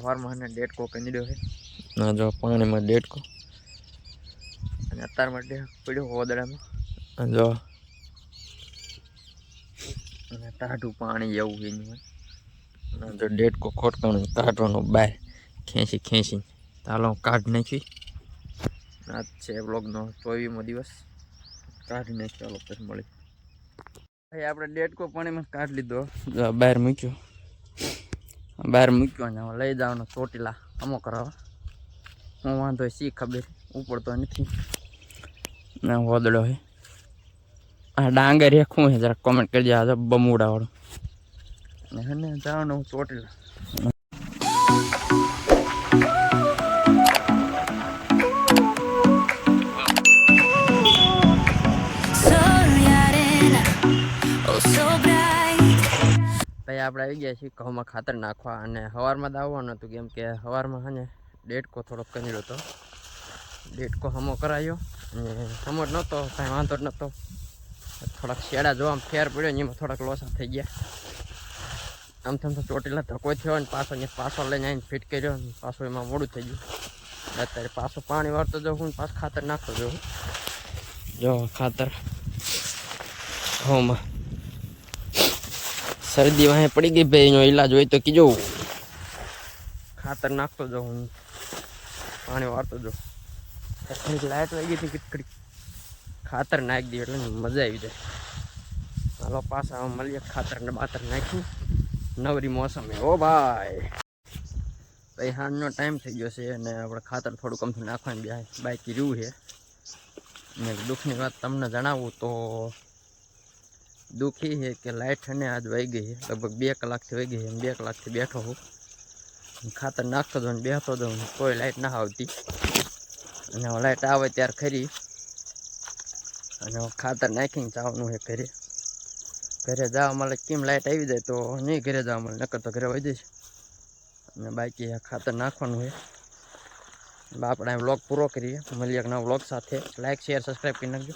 સવારમાં અને ડેટકો કંદડ્યો છે ના જો પાણીમાં ડેટકો અને અત્યાર માટે પડ્યો હોદડામાં આ જો. અને ટાઢું પાણી જેવું છે એનું અને ના જો ડેટકો ખોટકાણું કાઢવાનું બહાર ખેંચી ખેંચી. ચાલો કાઢ નાખી. આ છે બ્લોગનો ચોવીમો દિવસ. કાઢી નાખ્યો ચાલો પછી મળી ભાઈ આપણે ડેટકો પાણીમાં કાઢી લીધો. બહાર મૂક્યો. બહાર મૂક્યો ને લઈ જવાનો ચોટીલા અમો કરાવવા હું વાંધો શી ખબર, ઉપડતો નથી. ને વદડો હે. આ ડાંગર રેખું હે જરા કોમેન્ટ કરી આ બમુડાવાળું. બમુડા વાળું અને હે ને, જવાનું ચોટીલા. ભાઈ આપણે આવી ગયા છીએ ઘઉંમાં ખાતર નાખવા અને સવારમાં જ આવવાનું હતું કેમ કે સવારમાં હા ને ડેટકો થોડોક કંજડો હતો. ડેટકો હમો કરાયો અને હમો જ નહોતો, કાંઈ વાંધો જ નહોતો. થોડાક શેડા જોવા ફેર પડ્યો ને એમાં થોડાક લોસા થઈ ગયા. આમ તેમ તો ચોટીલા ધક્કો થયો ને પાછો ને પાછો લઈને આવીને ફિટ કર્યો ને પાછું એમાં મોડું થઈ ગયું. અત્યારે પાછું પાણી વાળતો જાઉં હું પાછું ખાતર નાખતો જાઉં જો ખાતર ઘઉંમાં શરદી વાહે પડી ગઈ ભાઈ, એનો ઈલાજ હોય તો કીજો. ખાતર નાખતો જાઉં હું. પાણી વાળતો જાઉં. ઘડીક લાઇટ વાગી હતી કીટકડી. ખાતર નાખી દઈએ એટલે મજા આવી જાય. હાલો પાછા મળીએ ખાતર ને બાતર નાખ્યું નવરી મોસમે. ઓ ભાઈ. ભાઈ હાંજનો ટાઈમ થઈ ગયો છે અને આપણે ખાતર થોડું કમથી નાખવાનું બાકી રહ્યું છે. ને દુઃખની વાત તમને જણાવું તો દુઃખી છે કે લાઇટ છે ને આજ વહી ગઈ છે. લગભગ બે કલાકથી વહી ગઈ છે. અને બે કલાકથી બેઠો હું ખાતર નાખતો હતો ને બેસતો હતો કોઈ લાઇટ ના આવતી. અને લાઇટ આવે ત્યારે ખરી. અને ખાતર નાખીને જવાનું છે ઘરે. ઘરે જવા મળે કેમ લાઇટ આવી જાય તો નહીં ઘરે જવા મળે, નકર તો ઘરે વહી જઈશ. અને બાકી ખાતર નાખવાનું છે. આપણે વ્લોગ પૂરો કરીએ. મળીએ નવા વ્લોગ સાથે. લાઇક શેર સબસ્ક્રાઈબ કરી નાખજો.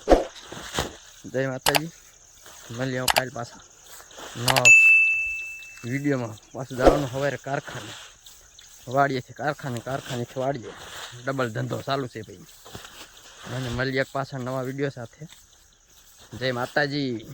જય માતાજી. મળીએ હું કાલ પાછા. ન વિડીયોમાં પાછું જવાનું સવારે કારખાને. વાડીએથી કારખાને કારખાનેથી વાળીએ ડબલ ધંધો ચાલુ છે ભાઈ. અને એક પાછા નવા વીડિયો સાથે. જય માતાજી.